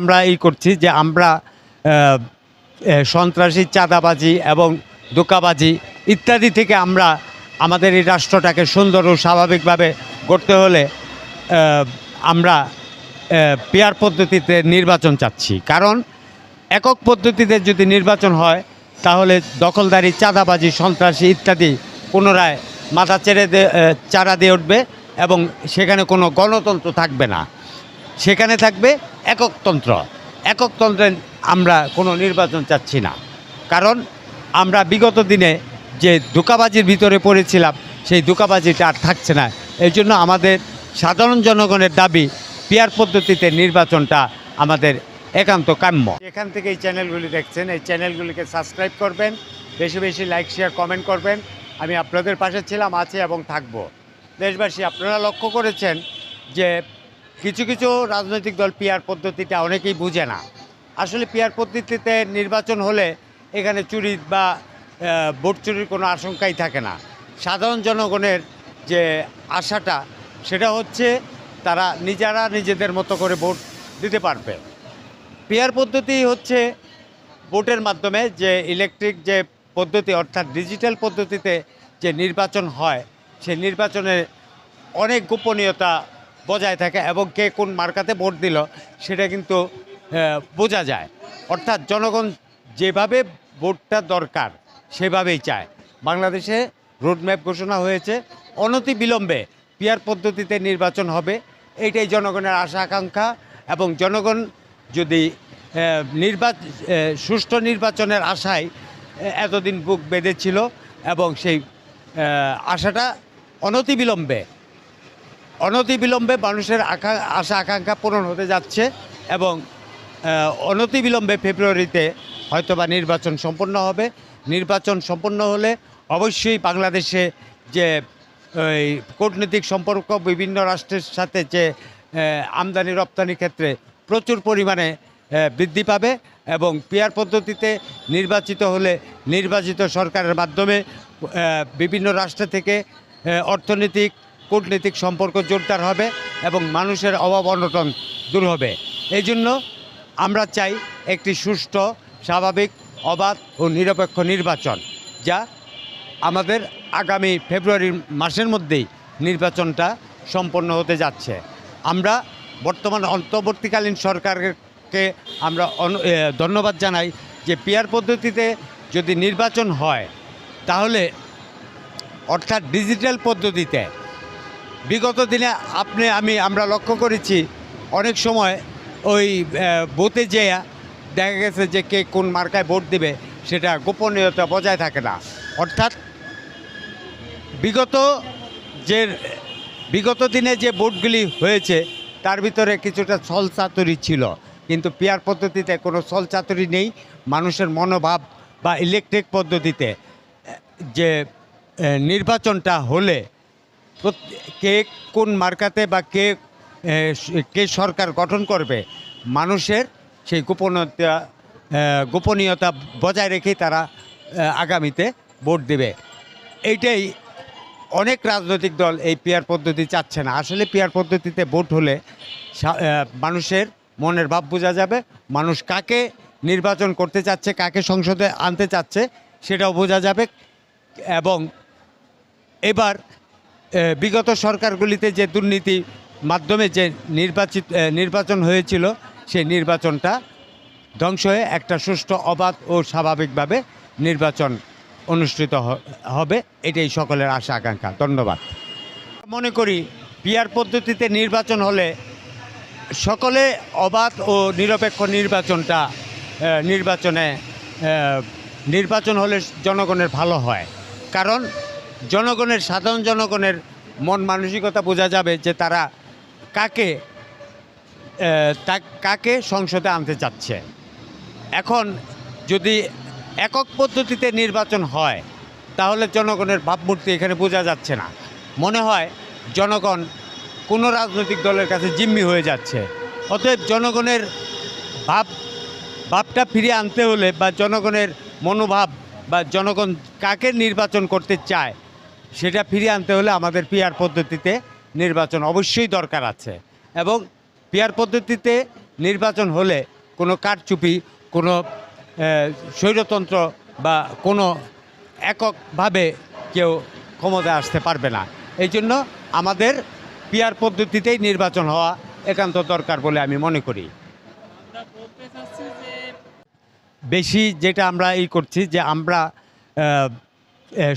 আমরা এই করছি যে আমরা সন্ত্রাসী, চাঁদাবাজি এবং দোকাবাজি ইত্যাদি থেকে আমরা আমাদের এই রাষ্ট্রটাকে সুন্দর ও স্বাভাবিকভাবে গড়তে হলে আমরা পেয়ার পদ্ধতিতে নির্বাচন চাচ্ছি। কারণ একক পদ্ধতিতে যদি নির্বাচন হয়, তাহলে দখলদারি, চাঁদাবাজি, সন্ত্রাসী ইত্যাদি পুনরায় মাথা চেড়ে চারা দিয়ে উঠবে এবং সেখানে কোনো গণতন্ত্র থাকবে না। সেখানে থাকবে এককতন্ত্র এককতন্ত্রে আমরা কোনো নির্বাচন চাচ্ছি না। কারণ আমরা বিগত দিনে যে ধোকাবাজির ভিতরে পড়েছিলাম, সেই ধোকাবাজিটা আর থাকছে না। এই জন্য আমাদের সাধারণ জনগণের দাবি, পিয়ার পদ্ধতিতে নির্বাচনটা আমাদের একান্ত কাম্য। এখান থেকে এই চ্যানেলগুলি দেখছেন, এই চ্যানেলগুলিকে সাবস্ক্রাইব করবেন, বেশি বেশি লাইক, শেয়ার, কমেন্ট করবেন। আমি আপনাদের পাশে ছিলাম, আছে এবং থাকব। দেশবাসী, আপনারা লক্ষ্য করেছেন যে কিছু কিছু রাজনৈতিক দল পিয়ার পদ্ধতিটা অনেকেই বুঝে না। আসলে পিয়ার পদ্ধতিতে নির্বাচন হলে এখানে চুরি বা ভোট চুরির কোনো আশঙ্কাই থাকে না। সাধারণ জনগণের যে আশাটা, সেটা হচ্ছে তারা নিজেরা নিজেদের মতো করে ভোট দিতে পারবে। পিয়ার পদ্ধতি হচ্ছে ভোটের মাধ্যমে যে ইলেকট্রিক যে পদ্ধতি, অর্থাৎ ডিজিটাল পদ্ধতিতে যে নির্বাচন হয়, সেই নির্বাচনে অনেক গোপনীয়তা বজায় থাকে এবং কে কোন মার্কাতে ভোট দিল, সেটা কিন্তু বোঝা যায়। অর্থাৎ জনগণ যেভাবে ভোটটা দরকার, সেভাবেই চায়। বাংলাদেশে রোডম্যাপ ঘোষণা হয়েছে অনতি বিলম্বে পিয়ার পদ্ধতিতে নির্বাচন হবে, এইটাই জনগণের আশা আকাঙ্ক্ষা এবং জনগণ যদি নির্বাচন সুষ্ঠু নির্বাচনের আশায় এতদিন বুক বেঁধেছিল এবং সেই আশাটা অনতিবিলম্বে অনতিবিলম্বে মানুষের আকা আশা, আকাঙ্ক্ষা পূরণ হতে যাচ্ছে এবং অনতিবিলম্বে ফেব্রুয়ারিতে হয়তোবা নির্বাচন সম্পন্ন হবে। নির্বাচন সম্পন্ন হলে অবশ্যই বাংলাদেশে যে কূটনৈতিক সম্পর্ক, বিভিন্ন রাষ্ট্রের সাথে যে আমদানি, রপ্তানি ক্ষেত্রে প্রচুর পরিমাণে বৃদ্ধি পাবে এবং পিয়ার পদ্ধতিতে নির্বাচিত হলে নির্বাচিত সরকারের মাধ্যমে বিভিন্ন রাষ্ট্র থেকে অর্থনৈতিক কূটনৈতিক সম্পর্ক জোরদার হবে এবং মানুষের অভাব অনটন দূর হবে। এই জন্য আমরা চাই একটি সুষ্ঠু, স্বাভাবিক, অবাধ ও নিরপেক্ষ নির্বাচন, যা আমাদের আগামী ফেব্রুয়ারি মাসের মধ্যেই নির্বাচনটা সম্পন্ন হতে যাচ্ছে। আমরা বর্তমান অন্তর্বর্তীকালীন সরকারকে আমরা ধন্যবাদ জানাই যে পিয়ার পদ্ধতিতে যদি নির্বাচন হয়, তাহলে অর্থাৎ ডিজিটাল পদ্ধতিতে বিগত দিনে আপনি, আমি, আমরা লক্ষ্য করেছি অনেক সময় ওই বুথে যেয়ে দেখা গেছে যে কে কোন মার্কায় ভোট দেবে, সেটা গোপনীয়তা বজায় থাকে না। অর্থাৎ বিগত যে, বিগত দিনে যে ভোটগুলি হয়েছে, তার ভিতরে কিছুটা ছল চাতুরি ছিল। কিন্তু পিয়ার পদ্ধতিতে কোনো ছল চাতুরি নেই মানুষের মনোভাব বা ইলেকট্রিক পদ্ধতিতে যে নির্বাচনটা হলে কে কোন মার্কাতে বা কে কে সরকার গঠন করবে, মানুষের সেই গোপনীয়তা গোপনীয়তা বজায় রেখেই তারা আগামীতে ভোট দেবে। এইটাই অনেক রাজনৈতিক দল এই পিয়ার পদ্ধতি চাচ্ছে না। আসলে পিয়ার পদ্ধতিতে ভোট হলে মানুষের মনের ভাব বোঝা যাবে। মানুষ কাকে নির্বাচন করতে চাচ্ছে, কাকে সংসদে আনতে চাচ্ছে, সেটাও বোঝা যাবে। এবং এবার বিগত সরকারগুলিতে যে দুর্নীতি মাধ্যমে যে নির্বাচিত নির্বাচন হয়েছিল সেই নির্বাচনটা ধ্বংস হয়ে একটা সুষ্ঠু, অবাধ ও স্বাভাবিকভাবে নির্বাচন অনুষ্ঠিত হবে। এটাই সকলের আশা, আকাঙ্ক্ষা। ধন্যবাদ। মনে করি পিয়ার পদ্ধতিতে নির্বাচন হলে সকলে অবাধ ও নিরপেক্ষ নির্বাচনটা নির্বাচনে নির্বাচন হলে জনগণের ভালো হয়। কারণ জনগণের, সাধারণ জনগণের মন মানসিকতা বোঝা যাবে যে তারা কাকে কাকে সংসদে আনতে চাচ্ছে। এখন যদি একক পদ্ধতিতে নির্বাচন হয়, তাহলে জনগণের ভাবমূর্তি এখানে বোঝা যাচ্ছে না। মনে হয় জনগণ কোনো রাজনৈতিক দলের কাছে জিম্মি হয়ে যাচ্ছে। অতএব জনগণের ভাব, ভাবটা ফিরিয়ে আনতে হলে বা জনগণের মনোভাব বা জনগণ কাকে নির্বাচন করতে চায় সেটা ফিরিয়ে আনতে হলে আমাদের পিয়ার পদ্ধতিতে নির্বাচন অবশ্যই দরকার আছে। এবং পিয়ার পদ্ধতিতে নির্বাচন হলে কোনো কারচুপি কোনো স্বৈরতন্ত্র বা কোনো এককভাবে কেউ ক্ষমতায় আসতে পারবে না। এই জন্য আমাদের পিয়ার পদ্ধতিতেই নির্বাচন হওয়া একান্ত দরকার বলে আমি মনে করি। বেশি যেটা আমরা এই করছি যে আমরা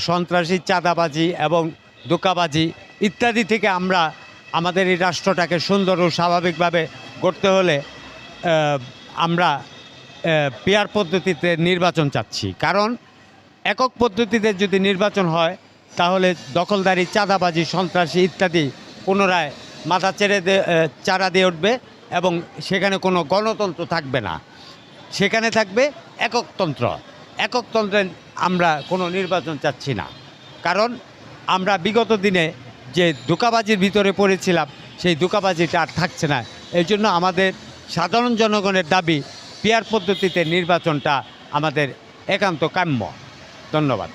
সন্ত্রাসী, চাঁদাবাজি এবং দোকাবাজি ইত্যাদি থেকে আমরা আমাদের এই রাষ্ট্রটাকে সুন্দর ও স্বাভাবিকভাবে গড়তে হলে আমরা পেয়ার পদ্ধতিতে নির্বাচন চাচ্ছি। কারণ একক পদ্ধতিতে যদি নির্বাচন হয়, তাহলে দখলদারি, চাঁদাবাজি, সন্ত্রাসী ইত্যাদি পুনরায় মাথা চেড়ে চারা দিয়ে উঠবে এবং সেখানে কোনো গণতন্ত্র থাকবে না। সেখানে থাকবে এককতন্ত্র। এককতন্ত্রে আমরা কোনো নির্বাচন চাচ্ছি না। কারণ আমরা বিগত দিনে যে দোকাবাজির ভিতরে পড়েছিলাম, সেই দোকাবাজিটা আর থাকছে না। এই জন্য আমাদের সাধারণ জনগণের দাবি, পিয়ার পদ্ধতিতে নির্বাচনটা আমাদের একান্ত কাম্য। ধন্যবাদ।